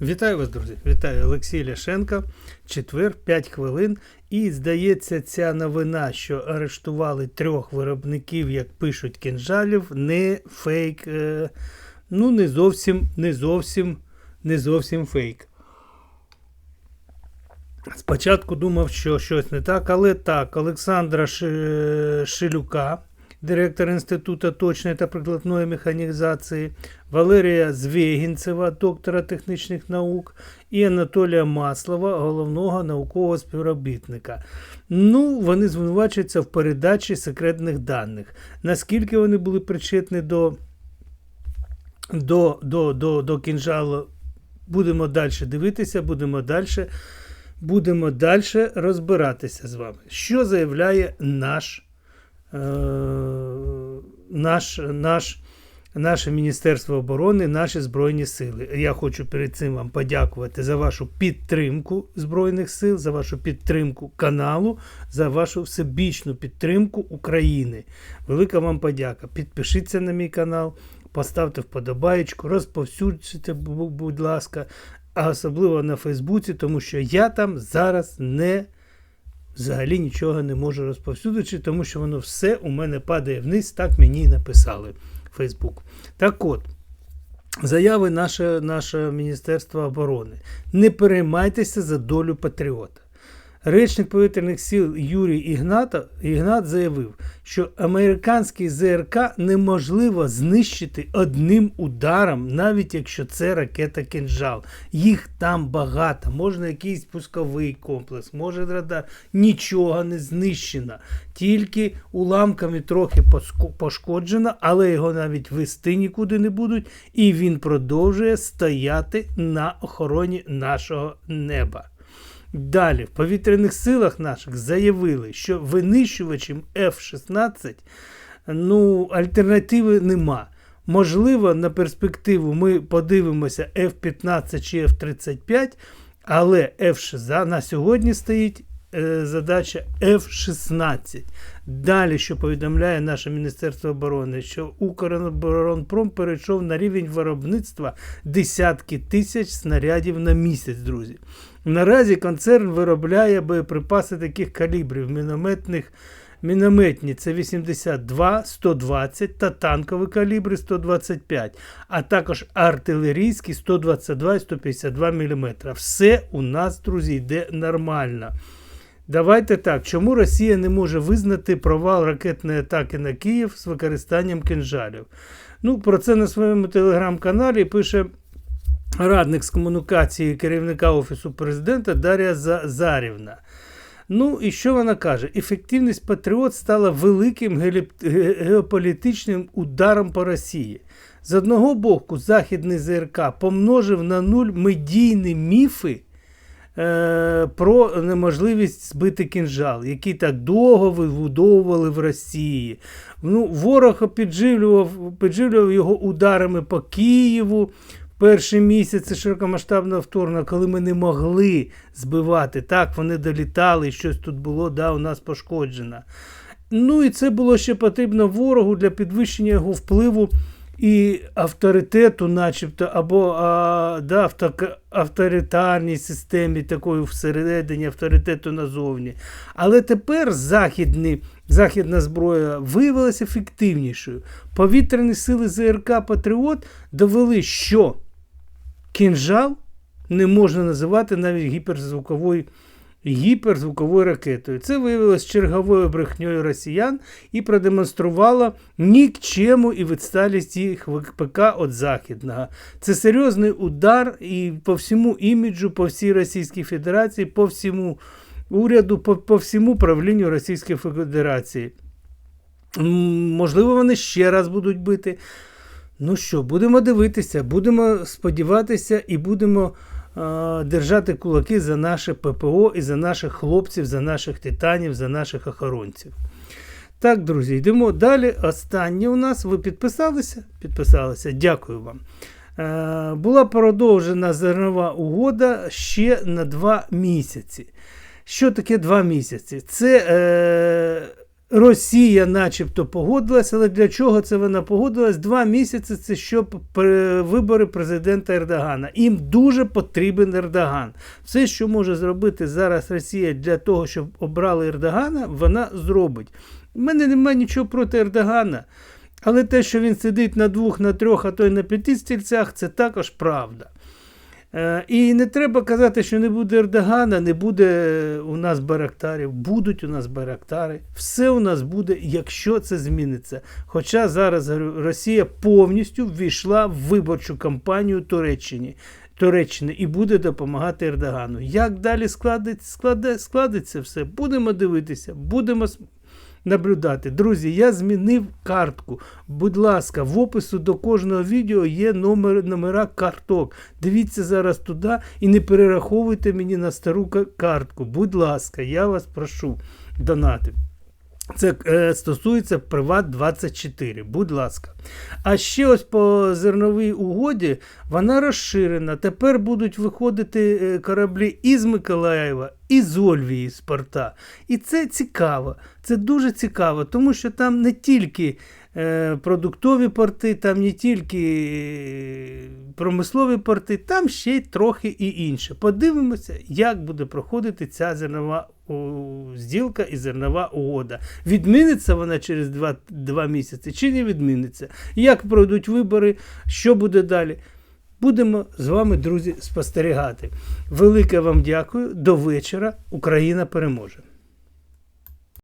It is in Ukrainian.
Вітаю вас, друзі! Вітаю Олексій Ляшенко. Четвер, 5 хвилин. І здається, ця новина, що арештували трьох виробників, як пишуть кінжалів, не фейк. Е, ну, не зовсім, не зовсім, не зовсім фейк. Спочатку думав, що щось не так, але так, Олександра Ши- Шилюка, директор Інституту точної та прикладної механізації, Валерія Звєгінцева, доктора технічних наук, і Анатолія Маслова, головного наукового співробітника. Ну, вони звинувачуються в передачі секретних даних. Наскільки вони були причетні до, до, до, до, до кінжалу, будемо далі дивитися, будемо далі. Будемо далі розбиратися з вами. Що заявляє наш, наш, наш, наше Міністерство оборони, наші Збройні Сили? Я хочу перед цим вам подякувати за вашу підтримку Збройних сил, за вашу підтримку каналу, за вашу всебічну підтримку України. Велика вам подяка. Підпишіться на мій канал, поставте вподобаєчку, розповсюджуйте, будь ласка а особливо на Фейсбуці, тому що я там зараз не взагалі нічого не можу розповсюдити, тому що воно все у мене падає вниз, так мені і написали Фейсбук. Так от, заяви наше, наше Міністерство оборони. Не переймайтеся за долю патріота. Речник повітряних сил Юрій Ігната, Ігнат заявив, що американський ЗРК неможливо знищити одним ударом, навіть якщо це ракета кінжал. Їх там багато. Можна якийсь пусковий комплекс, може радар. Нічого не знищено. Тільки уламками трохи пошкоджено, але його навіть вести нікуди не будуть, і він продовжує стояти на охороні нашого неба. Далі, в повітряних силах наших заявили, що винищувачем F-16 ну, альтернативи нема. Можливо, на перспективу ми подивимося F-15 чи F-35, але F-6 на сьогодні стоїть задача F-16. Далі, що повідомляє наше Міністерство оборони, що Укроборонпром перейшов на рівень виробництва десятки тисяч снарядів на місяць, друзі. Наразі концерн виробляє боєприпаси таких калібрів мінометних. Мінометні це 82, 120 та танкові калібри 125, а також артилерійські 122 і 152 мм. Все у нас, друзі, йде нормально. Давайте так, чому Росія не може визнати провал ракетної атаки на Київ з використанням кинжалів? Ну, про це на своєму телеграм-каналі пише радник з комунікації керівника Офісу президента Дар'я Зарівна. Ну і що вона каже? Ефективність Патріот стала великим геополітичним ударом по Росії. З одного боку, Західний ЗРК помножив на нуль медійні міфи е, про неможливість збити кінжал, який так довго вибудовували в Росії. Ну, ворог підживлював, підживлював його ударами по Києву. Перші місяці широкомасштабного вторгнення, коли ми не могли збивати, так, вони долітали, щось тут було, да, у нас пошкоджено. Ну і це було ще потрібно ворогу для підвищення його впливу і авторитету, начебто, або а, да, авто- авторитарній системі, такої всередині авторитету назовні. Але тепер західні, західна зброя виявилася ефективнішою. Повітряні сили ЗРК Патріот довели, що кінжал не можна називати навіть гіперзвуковою гіперзвуковою ракетою. Це виявилось черговою брехньою росіян і продемонструвало нікчему і відсталість їх ВПК від західного. Це серйозний удар і по всьому іміджу, по всій Російській Федерації, по всьому уряду, по, по всьому правлінню Російської Федерації. Можливо, вони ще раз будуть бити. Ну що, будемо дивитися, будемо сподіватися і будемо держати кулаки за наше ППО і за наших хлопців, за наших титанів, за наших охоронців. Так, друзі, йдемо далі. Останнє у нас. Ви підписалися? Підписалися. Дякую вам. Е, була продовжена зернова угода ще на два місяці. Що таке два місяці? Це е, Росія, начебто, погодилась, але для чого це вона погодилась? Два місяці це щоб вибори президента Ердогана. Їм дуже потрібен Ердоган. Все, що може зробити зараз Росія для того, щоб обрали Ердогана, вона зробить. У мене немає нічого проти Ердогана. Але те, що він сидить на двох, на трьох, а то й на п'яти стільцях, це також правда. Е, І не треба казати, що не буде Ердогана, не буде у нас барактарів. Будуть у нас барактари. Все у нас буде, якщо це зміниться. Хоча зараз Росія повністю ввійшла в виборчу кампанію Туреччині. Туреччини і буде допомагати Ердогану. Як далі складеться, складе, складеться все? Будемо дивитися, будемо наблюдати. Друзі, я змінив картку. Будь ласка, в опису до кожного відео є номер, номера карток. Дивіться зараз туди і не перераховуйте мені на стару картку. Будь ласка, я вас прошу донати. Це е, стосується Приват 24, будь ласка. А ще ось по зерновій угоді вона розширена. Тепер будуть виходити е, кораблі із Миколаєва, і з Ольвії з порта. І це цікаво. Це дуже цікаво, тому що там не тільки продуктові порти, там не тільки е, промислові порти, там ще й трохи і інше. Подивимося, як буде проходити ця зернова зділка і зернова угода. Відміниться вона через два, два місяці чи не відміниться? Як пройдуть вибори, що буде далі? Будемо з вами, друзі, спостерігати. Велике вам дякую. До вечора. Україна переможе.